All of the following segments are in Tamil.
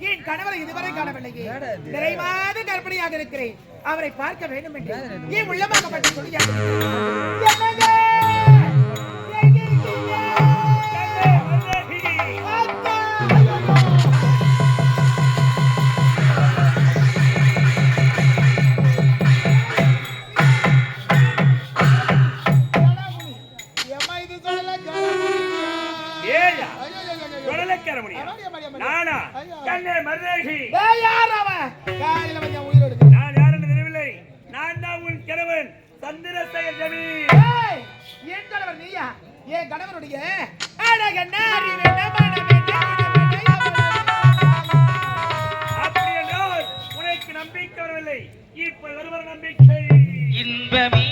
கணவரை இதுவரை காணவில்லையே. நிறைவாத கற்பனையாக இருக்கிறேன். அவரை பார்க்க வேண்டும் என்று ஏன் உள்ளமாகப்பட்ட சொல்லி ஏய், யார் அவன்? காலையில வந்து என். நான் தெரியவில்லை நான் தான் உன் கணவன் சந்திரசேகர் ஜமீன் ஏய், என் கணவர் நீயா என் கணவனுடைய எவ்வளவு அப்படி என்றால் உனக்கு நம்பிக்கை வரவில்லை இப்ப வருவர நம்பிக்கை இன்பமே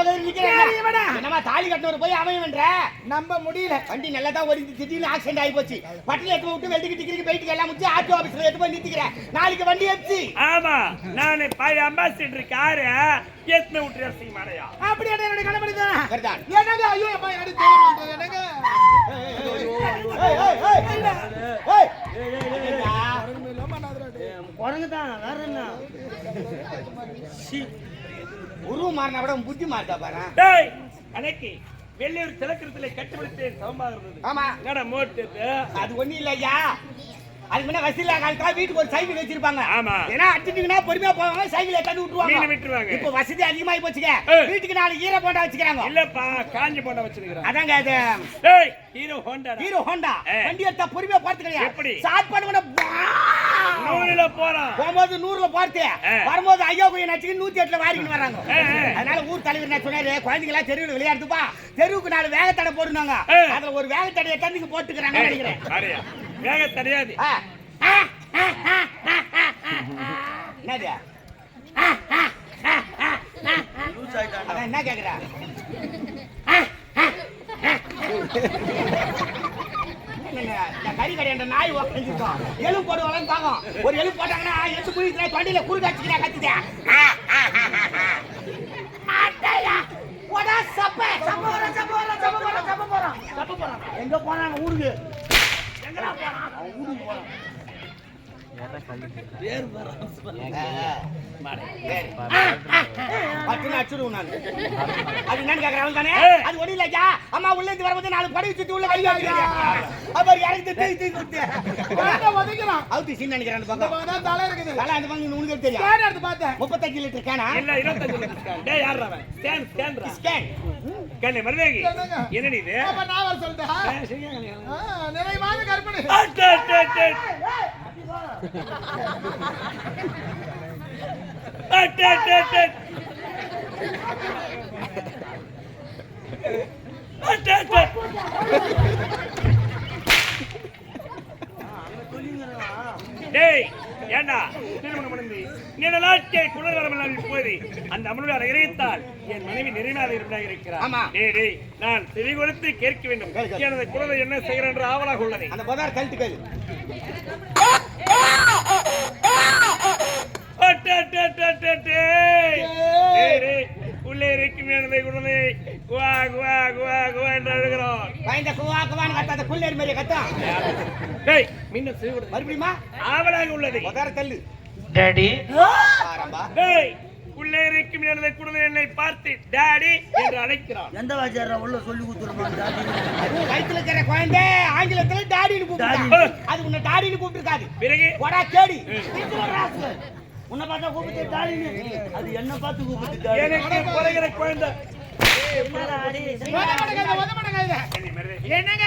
என்னம்மா தாலி கட்டினவர் போய் பண்ற நம்ப முடியல. வண்டி நல்லா தான் ஓடிட்டு திடீர்னு ஆக்சிடென்ட் ஆகி போச்சு. பட்டில எடுத்து விட்டு வெட்டிக்கு டிக்கிரிக்கு போயிட்டு எல்லாம் முடிச்சு ஆர்டி ஆபீஸ்ல எடுத்து போய் நிறுத்திக்கிறேன். நாளைக்கு வண்டி எடுத்து ஆமா நானு பாய் அம்பாசிடர் கார ஏத்மே விட்டு ரசிங்க மாடையா அப்படி தான். என்னங்க? ஐயோ அம்மா எனக்கு தெரிய மாட்டேங்குது என்னங்க? ஏய், ஏய், ஏய், ஏய். என்னடா? இல்லாம நான் அதுல உருவம் மாறினா விட புத்தி மாறிட்டா பாரு. டேய் அன்னைக்கு வெள்ளையூர் திலக்கரத்திலே கட்டுப்படுத்த சமமாக இருந்தது. ஆமா. என்னடா மோட்டு அது ஒண்ணும் இல்லையா அதுக்கு முன்ன வசதியில்லா காலத்துல வீட்டுக்கு ஒரு சைக்கிள் வச்சிருப்பாங்க. ஆமா. ஏன்னா அடிச்சுட்டீங்கன்னா பொறுமையா போவாங்க சைக்கிள் எட்டாந்து விட்டுருவாங்க. விட்டுருவாங்க. இப்போ வசதி அதிகமாயி போச்சுங்க. வீட்டுக்கு நாலு ஈர போண்டா வச்சுக்கிறாங்க. இல்லப்பா காஞ்சி போண்டா வச்சிருக்கிறேன் அதாங்க அது. Hero Honda Hero Honda. வண்டி எடுத்தா பொறுமையா பார்த்து கிடையாது எப்படி? ஸ்டார்ட் பண்ணுவோம் நூறுல போறான் போகும்போது நூறுல ஏய். வரும்போது ஐயோ கொஞ்சம் நச்சுக்கு நூத்தி எட்டுல வாரிக்கிட்டு வராங்க. அதனால ஊர் தலைவர் என்ன சொன்னாரு? குழந்தைங்க எல்லாம் தெருவில் விளையாடுதுப்பா. தெருவுக்கு நாலு வேகத்தடை போடுனாங்க. அதுல ஒரு வேகத்தடையை தந்துக்கு போட்டுக்கிறாங்க நினைக்கிறேன். வேக தெரியாது. என்னது? என்ன கேக்குற? இந்த கறி நாய் உக்காந்துருக்கோம் எலும்பு போடுவாங்க தாங்கும் ஒரு எலும்பு போட்டாங்கன்னா எட்டு குளிக்கிறேன் தொண்டையில குறுக்கு அடிச்சுக்கிறேன் கத்திட்டேன் எங்க போறாங்க ஊருக்கு? எங்கடா போறான்? ஊருக்கு போறான். அது என்னன்னு தானே? அது ஒண்ணும் இல்லையா? அம்மா உள்ள இருந்து வரும்போது நாலு படகு சுத்தி உள்ள வைக்கிறீங்க. அப்புறம் இறங்கி தூக்கி தூக்கி விட்டு. வேண்டாம், ஒதுக்கலாம். அவுத்து சீன் நினைக்கிறேன் அந்த பக்கம். தலை இருக்குது. தலை அந்த பக்கம் உனக்கு தெரியும்? ஸ்கேன் எடுத்து பார்த்தேன். முப்பத்தஞ்சு லிட்டர் கேனா? இல்ல இருபத்தஞ்சு லட்சம் டேய் யார் அவன் ஸ்கேன் ஸ்கேன் ஸ்கேன். கண்ணே மருதேகி என்னங்க? என்னடி இது அப்ப நான் சொல்லிட்டேன். நிறைவான கற்பனை. டேய் ஏண்டா? நாட்கள் குளிர் வரமெல்லாம் இப்போது அந்த அம்மனுடைய இறையத்தால் என் மனைவி நிறைவாக இருந்தாக இருக்கிறார். ஆமா. டேய் டேய் நான் செவி கொடுத்து கேட்க வேண்டும். எனது குழந்தை என்ன செய்கிறேன் என்று ஆவலாக உள்ளது. அந்த பதார் கழட்டு டேய் மீண்டும் செவி கொடு மறுபடியுமா? ஆவலாக உள்ளது. பதார தள்ளு. டாடி. ஆரம்பா. டேய் உள்ளே இருக்கும் எனது குழந்தை என்னை பார்த்து டாடி என்று அழைக்கிறான். எந்த வாத்தியாரா உள்ள சொல்லி இருக்கிற குழந்தை ஆங்கிலத்துல டாடின்னு கூப்பிடுறாங்க. அது உன்னை டாடின்னு கூப்பிட்டுருக்காது. பிறகு? போடா கேடி. உன்னை பார்த்தா கூப்பிட்டு டாடின்னு. அது என்ன பார்த்து கூப்பிட்டு எனக்கு குழந்தை. மருதே. என்னங்க?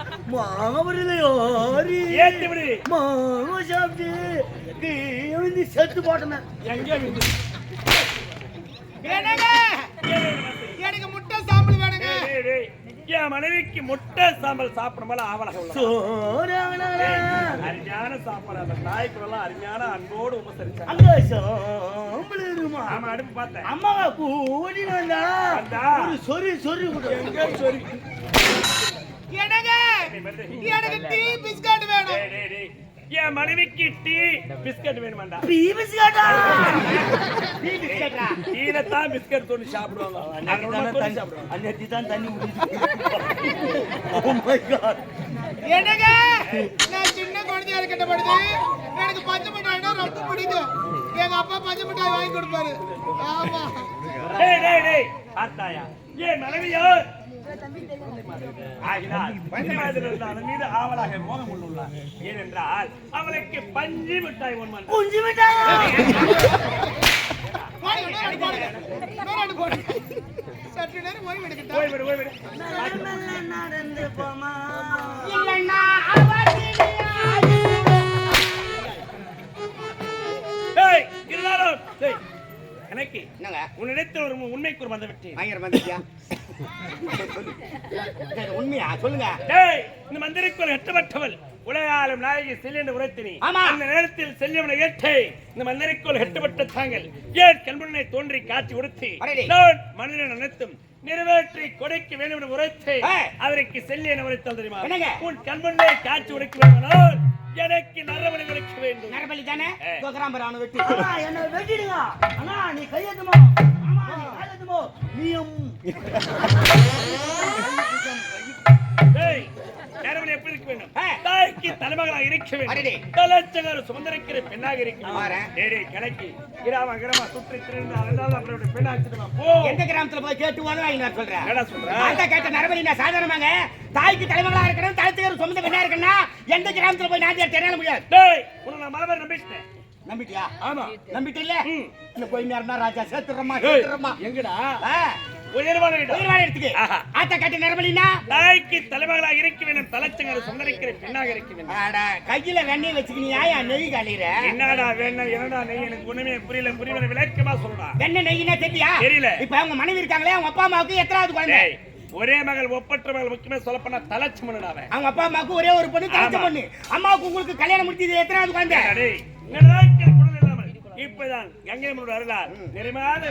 மாவரில் ஏத்திவிடு மாமா சாப்பிட்டு விழுந்து செத்து போட்டேன் எங்கே விழுந்து எனக்கு முட்டை சாம்பல் வேணுங்க. என் மனைவிக்கு முட்டை சாம்பல் சாப்பிடும் போல ஆவலகம் அருமையான சாப்பாடு. அந்த நாய்க்குறெல்லாம் அருமையான அன்போடு உபசரிச்சாங்க. அடுப்பு பார்த்தேன் அம்மாவா கூடி வந்தா? சொரி சொரி எங்க சொரி எனக்கு டீ பிஸ்கட் வேணும். டேய், டேய், டேய். என் மனைவிக்கு டீ பிஸ்கட் வேணுமாண்டா? டீ பிஸ்கட்டா? டீல தான் பிஸ்கட் தோணி சாப்பிடுவாங்க. அன்னைக்கு தானே தண்ணி தண்ணி Oh. என்னங்க? நான் சின்ன குழந்தையா பொழுது எனக்கு பஞ்சு மிட்டாய்னா ரொம்ப பிடிக்கும். எங்க அப்பா பஞ்சு மிட்டாய் வாங்கி கொடுப்பாரு. ஆமா. டேய் டேய் டேய். என் மனைவியோ ஆகினால் வந்தநாதன் மீது ஆவலாக மோகம் கொண்டுள்ளார். ஏனென்றால் அவளுக்கு பஞ்சு மிட்டாய் ஒன்மன் புஞ்சு மிட்டாய்? சற்று எனக்கு என்னங்க? உன்னிடத்தில் ஒரு உண்மைக்கு ஒரு வந்து விட்டேன் பயங்கர வந்துட்டியா உண்மையா? சொல்லுங்க. டேய் இந்த மந்திரிக்கு ஒரு எட்டப்பட்டவள் உலகாலும் நாயகி செல்லியன்று உரைத்தினி. ஆமா. அந்த நேரத்தில் செல்லியவனை ஏற்றே இந்த மந்திரிக்குள் எட்டப்பட்ட தாங்கள். ஏன் கண்முன்னே தோன்றி காட்சி உடுத்தி. நான் மனிதன் அனைத்தும் நிறைவேற்றி கொடைக்க வேண்டும் என்று உரைத்து. அவருக்கு செல்லியன் உரைத்தால் தெரியுமா? உன் கண்முன்னே காட்சி உடைக்க வேண்டுமானால் எனக்கு நரவணி உரைக்க வேண்டும். நரபலி தானே என்ன வெட்டிடுங்க. அண்ணா நீ கையெழுத்துமோ நீயும் எப்படி இருக்க வேண்டும். தாய்க்கு தலைமகளாக இருக்க. வேண்டும் தலைச்சகர் சுமந்திரிக்கிற பெண்ணாக இருக்க கணக்கு கிராம கிராம சுற்றி திரிந்து அலைந்தாலும் அப்படியோட பெண்ணா எந்த கிராமத்துல போய் கேட்டு வாங்க நான் சொல்றேன் என்னடா சொல்ற அந்த கேட்ட நரபலி நான் சாதாரணமாங்க தாய்க்கு தலைமகளா இருக்கணும் தலைத்துக்கு சொந்த பெண்ணா இருக்கணும்னா எந்த கிராமத்துல போய் நான் தெரிய முடியாது டேய் உன்னை நான் மரபர் நம்பிட்டேன் நம்பிட்டியா? ஆமா. நம்பிட்டு இல்ல ம். இன்னும் போய் நேரம்னா ராஜா? சேர்த்துறமா சேர்த்துறமா எங்கடா? உயர்வான எடுத்துக்கு ஆஹா. ஆத்த கேட்ட நரபலினா தாய்க்கு தலைமகளாக இருக்க வேண்டும் தலைச்சங்கர் சுமந்திரிக்கிற பெண்ணாக இருக்க வேண்டும் அட, கையில வெண்ணெய் வச்சுக்கினியா? என் நெய் கழிற என்னடா வேணும் என்னடா நெய்? எனக்கு ஒண்ணுமே புரியல. புரியல விளக்கமா சொல்றா. வெண்ணெய் நெய்னா தெரியா தெரியல. இப்ப அவங்க மனைவி இருக்காங்களே அவங்க அப்பா அம்மாவுக்கு எத்தனாவது குழந்தை? ஒரே மகள் ஒப்பற்ற மகள் முக்கியமா சொல்ல தலைச்சுமன் அவன். அவங்க அப்பா அம்மாவுக்கு ஒரே ஒரு பொண்ணு தலைச்ச. பொண்ணு. அம்மாவுக்கு உங்களுக்கு கல்யாணம் முடிச்சது எத்தனாவது குழந்தை? இப்பதான் கங்கையம்மனோட அருளால் நிறைமாத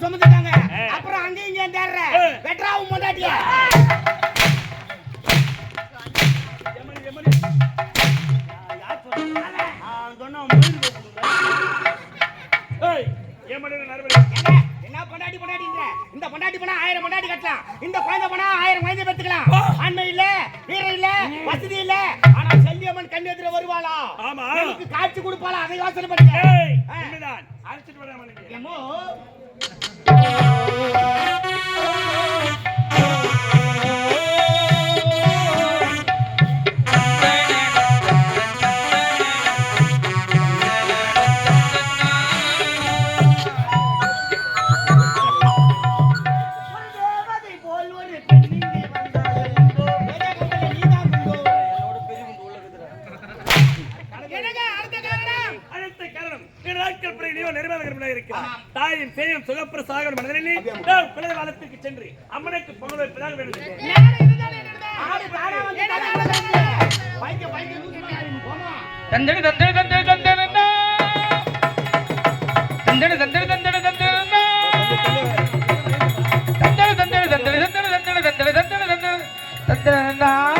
சொந்த அப்புறம் அங்கேயும் இங்கே தேடுற. வெட்ராவும் என்ன பொண்டாட்டி பொண்டாட்டின்ற? இந்த பொண்டாட்டி பண்ணா ஆயிரம் பொண்டாட்டி கட்டலாம். இந்த குழந்தை பண்ணா ஆயிரம் குழந்தை பெத்துக்கலாம் ஆண்மை இல்ல வீரம் இல்ல வசதி இல்ல. ஆனா செல்வியம்மன் கண் எதிர வருவாளா? ஆமா. எனக்கு காட்சி கொடுப்பாளா? அதை யோசனை பண்ணுங்க. அழைச்சிட்டு வர மனைவி. என்னமோ சுகப்பிரசாக மனிதனி குழந்தை காலத்திற்கு சென்று அம்மனுக்கு பொங்கல் வைப்பதாக வேண்டும் தந்தடு தந்தடு தந்தடு தந்தடு தந்தடு தந்தடு தந்தடு தந்தடு தந்தடு தந்தடு தந்தடு தந்தடு தந்தடு தந்தடு தந்தடு தந்தடு தந்தடு